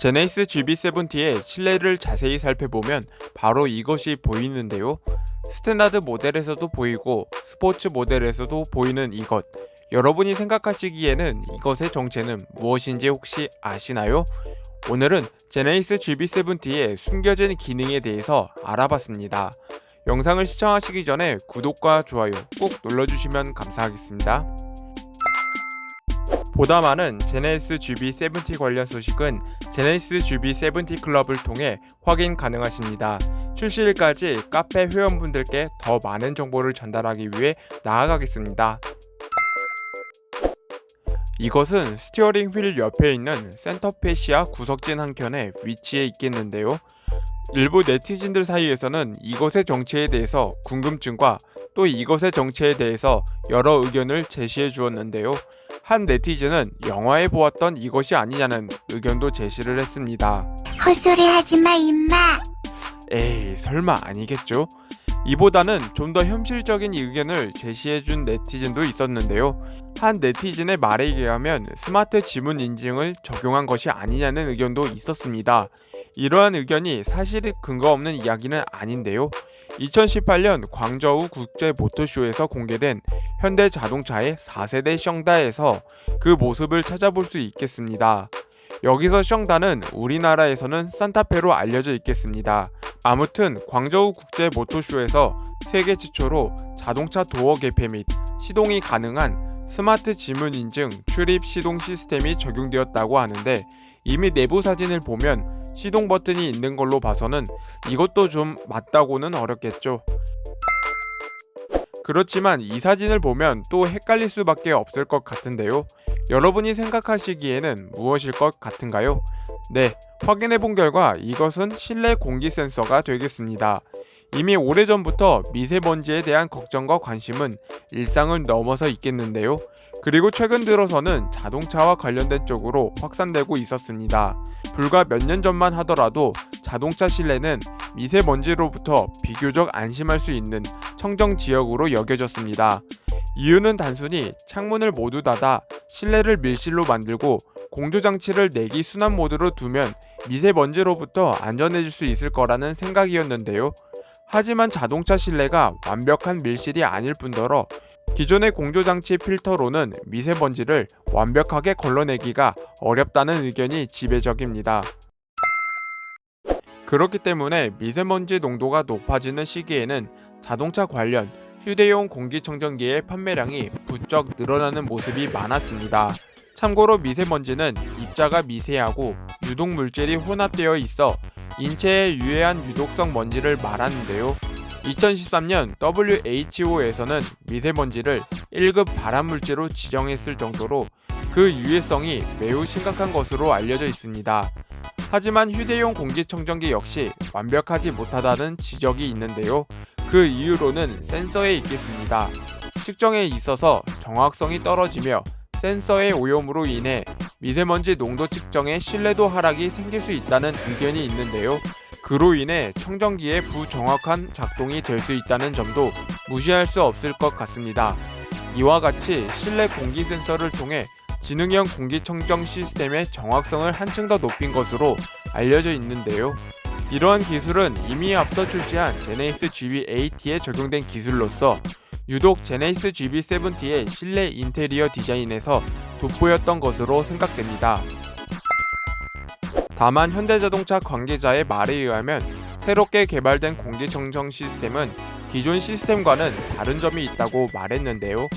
제네이스 GB70의 실내를 자세히 살펴보면 바로 이것이 보이는데요. 스탠다드 모델에서도 보이고 스포츠 모델에서도 보이는 이것. 여러분이 생각하시기에는 이것의 정체는 무엇인지 혹시 아시나요? 오늘은 제네이스 GB70의 숨겨진 기능에 대해서 알아봤습니다. 영상을 시청하시기 전에 구독과 좋아요 꼭 눌러주시면 감사하겠습니다. 보다 많은 제네시스 GB70 관련 소식은 제네시스 GB70 클럽을 통해 확인 가능하십니다. 출시일까지 카페 회원분들께 더 많은 정보를 전달하기 위해 나아가겠습니다. 이것은 스티어링 휠 옆에 있는 센터페시아 구석진 한 켠에 위치해 있겠는데요. 일부 네티즌들 사이에서는 이것의 정체에 대해서 궁금증과 또 이것의 정체에 대해서 여러 의견을 제시해 주었는데요. 한 네티즌은 영화에 보았던 이것이 아니냐는 의견도 제시를 했습니다. 헛소리 하지 마, 임마. 에이, 설마 아니겠죠? 이보다는 좀 더 현실적인 의견을 제시해준 네티즌도 있었는데요. 한 네티즌의 말에 의하면 스마트 지문 인증을 적용한 것이 아니냐는 의견도 있었습니다. 이러한 의견이 사실 근거 없는 이야기는 아닌데요. 2018년 광저우 국제 모터쇼에서 공개된 현대 자동차의 4세대 셩다에서 그 모습을 찾아볼 수 있겠습니다. 여기서 셩다는 우리나라에서는 산타페로 알려져 있겠습니다. 아무튼 광저우 국제 모토쇼에서 세계 최초로 자동차 도어 개폐 및 시동이 가능한 스마트 지문 인증 출입 시동 시스템이 적용되었다고 하는데 이미 내부 사진을 보면 시동 버튼이 있는 걸로 봐서는 이것도 좀 맞다고는 어렵겠죠. 그렇지만 이 사진을 보면 또 헷갈릴 수밖에 없을 것 같은데요. 여러분이 생각하시기에는 무엇일 것 같은가요? 네, 확인해 본 결과 이것은 실내 공기 센서가 되겠습니다. 이미 오래전부터 미세먼지에 대한 걱정과 관심은 일상을 넘어서 있겠는데요. 그리고 최근 들어서는 자동차와 관련된 쪽으로 확산되고 있었습니다. 불과 몇 년 전만 하더라도 자동차 실내는 미세먼지로부터 비교적 안심할 수 있는 청정 지역으로 여겨졌습니다. 이유는 단순히 창문을 모두 닫아 실내를 밀실로 만들고 공조 장치를 내기 순환 모드로 두면 미세먼지로부터 안전해질 수 있을 거라는 생각이었는데요. 하지만 자동차 실내가 완벽한 밀실이 아닐 뿐더러 기존의 공조 장치 필터로는 미세먼지를 완벽하게 걸러내기가 어렵다는 의견이 지배적입니다. 그렇기 때문에 미세먼지 농도가 높아지는 시기에는 자동차 관련 휴대용 공기청정기의 판매량이 부쩍 늘어나는 모습이 많았습니다. 참고로 미세먼지는 입자가 미세하고 유독 물질이 혼합되어 있어 인체에 유해한 유독성 먼지를 말하는데요. 2013년 WHO에서는 미세먼지를 1급 발암물질로 지정했을 정도로 그 유해성이 매우 심각한 것으로 알려져 있습니다. 하지만 휴대용 공기청정기 역시 완벽하지 못하다는 지적이 있는데요. 그 이유로는 센서에 있겠습니다. 측정에 있어서 정확성이 떨어지며 센서의 오염으로 인해 미세먼지 농도 측정에 신뢰도 하락이 생길 수 있다는 의견이 있는데요. 그로 인해 청정기의 부정확한 작동이 될 수 있다는 점도 무시할 수 없을 것 같습니다. 이와 같이 실내 공기 센서를 통해 지능형 공기청정 시스템의 정확성을 한층 더 높인 것으로 알려져 있는데요. 이러한 기술은 이미 앞서 출시한 제네이스 GB80에 적용된 기술로서 유독 제네이스 GB70의 실내 인테리어 디자인에서 돋보였던 것으로 생각됩니다. 다만 현대자동차 관계자의 말에 의하면 새롭게 개발된 공기청정 시스템은 기존 시스템과는 다른 점이 있다고 말했는데요.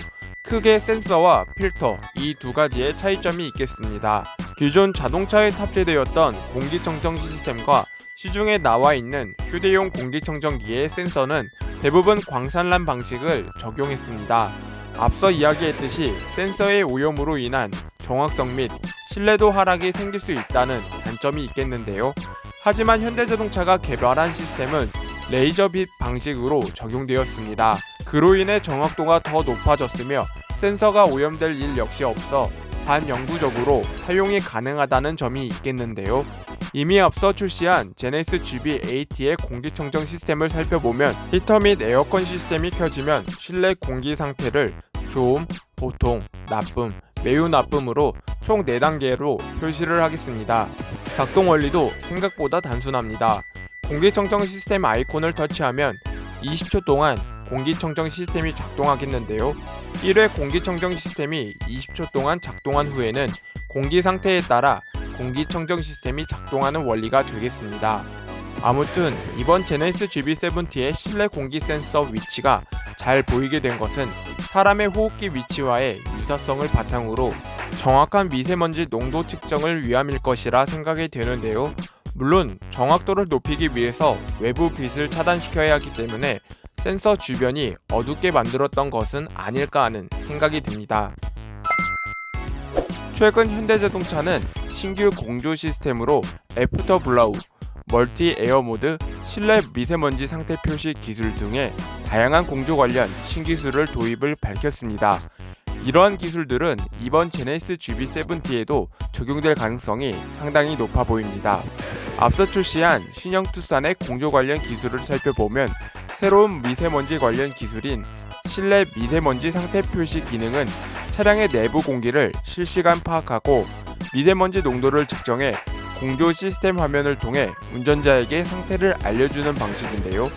크게 센서와 필터 이 두 가지의 차이점이 있겠습니다. 기존 자동차에 탑재되었던 공기청정 시스템과 시중에 나와 있는 휴대용 공기청정기의 센서는 대부분 광산란 방식을 적용했습니다. 앞서 이야기했듯이 센서의 오염으로 인한 정확성 및 신뢰도 하락이 생길 수 있다는 단점이 있겠는데요. 하지만 현대자동차가 개발한 시스템은 레이저 빛 방식으로 적용되었습니다. 그로 인해 정확도가 더 높아졌으며 센서가 오염될 일 역시 없어 반영구적으로 사용이 가능하다는 점이 있겠는데요. 이미 앞서 출시한 제네시스 GB80의 공기청정 시스템을 살펴보면 히터 및 에어컨 시스템이 켜지면 실내 공기 상태를 좋음, 보통, 나쁨, 매우 나쁨으로 총 4단계로 표시를 하겠습니다. 작동 원리도 생각보다 단순합니다. 공기청정 시스템 아이콘을 터치하면 20초 동안 공기청정 시스템이 작동하겠는데요. 1회 공기청정 시스템이 20초 동안 작동한 후에는 공기 상태에 따라 공기청정 시스템이 작동하는 원리가 되겠습니다. 아무튼 이번 제네시스 GB70의 실내 공기 센서 위치가 잘 보이게 된 것은 사람의 호흡기 위치와의 유사성을 바탕으로 정확한 미세먼지 농도 측정을 위함일 것이라 생각이 되는데요. 물론 정확도를 높이기 위해서 외부 빛을 차단시켜야 하기 때문에 센서 주변이 어둡게 만들었던 것은 아닐까 하는 생각이 듭니다. 최근 현대자동차는 신규 공조 시스템으로 애프터 블라우, 멀티 에어 모드, 실내 미세먼지 상태 표시 기술 등의 다양한 공조 관련 신기술을 도입을 밝혔습니다. 이러한 기술들은 이번 제네시스 GB70에도 적용될 가능성이 상당히 높아 보입니다. 앞서 출시한 신형 투싼의 공조 관련 기술을 살펴보면 새로운 미세먼지 관련 기술인 실내 미세먼지 상태 표시 기능은 차량의 내부 공기를 실시간 파악하고 미세먼지 농도를 측정해 공조 시스템 화면을 통해 운전자에게 상태를 알려주는 방식인데요.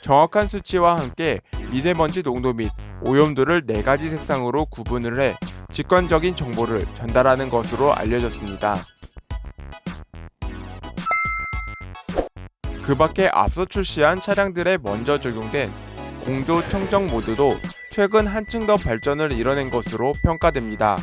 정확한 수치와 함께 미세먼지 농도 및 오염도를 네 가지 색상으로 구분을 해 직관적인 정보를 전달하는 것으로 알려졌습니다. 그 밖에 앞서 출시한 차량들에 먼저 적용된 공조 청정 모드도 최근 한층 더 발전을 이뤄낸 것으로 평가됩니다.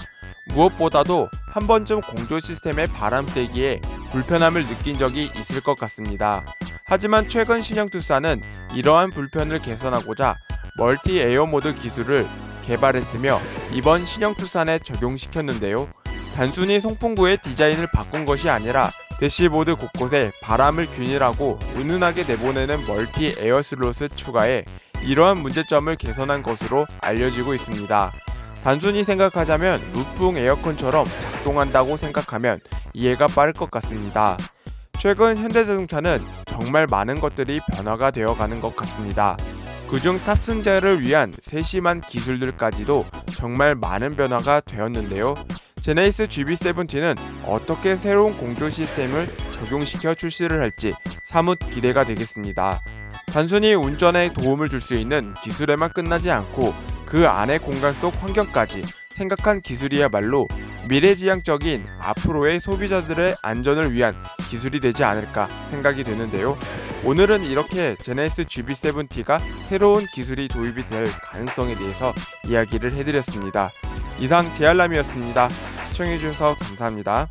무엇보다도 한 번쯤 공조 시스템의 바람 세기에 불편함을 느낀 적이 있을 것 같습니다. 하지만 최근 신형 투싼은 이러한 불편을 개선하고자 멀티 에어 모드 기술을 개발했으며 이번 신형 투싼에 적용시켰는데요. 단순히 송풍구의 디자인을 바꾼 것이 아니라 대시보드 곳곳에 바람을 균일하고 은은하게 내보내는 멀티 에어 슬롯을 추가해 이러한 문제점을 개선한 것으로 알려지고 있습니다. 단순히 생각하자면 루풍 에어컨처럼 작동한다고 생각하면 이해가 빠를 것 같습니다. 최근 현대자동차는 정말 많은 것들이 변화가 되어 가는 것 같습니다. 그중 탑승자를 위한 세심한 기술들까지도 정말 많은 변화가 되었는데요. 제네시스 GB70는 어떻게 새로운 공조 시스템을 적용시켜 출시를 할지 사뭇 기대가 되겠습니다. 단순히 운전에 도움을 줄 수 있는 기술에만 끝나지 않고 그 안의 공간 속 환경까지 생각한 기술이야말로 미래지향적인 앞으로의 소비자들의 안전을 위한 기술이 되지 않을까 생각이 되는데요. 오늘은 이렇게 제네시스 GB70가 새로운 기술이 도입이 될 가능성에 대해서 이야기를 해드렸습니다. 이상 제알람이었습니다. 시청해주셔서 감사합니다.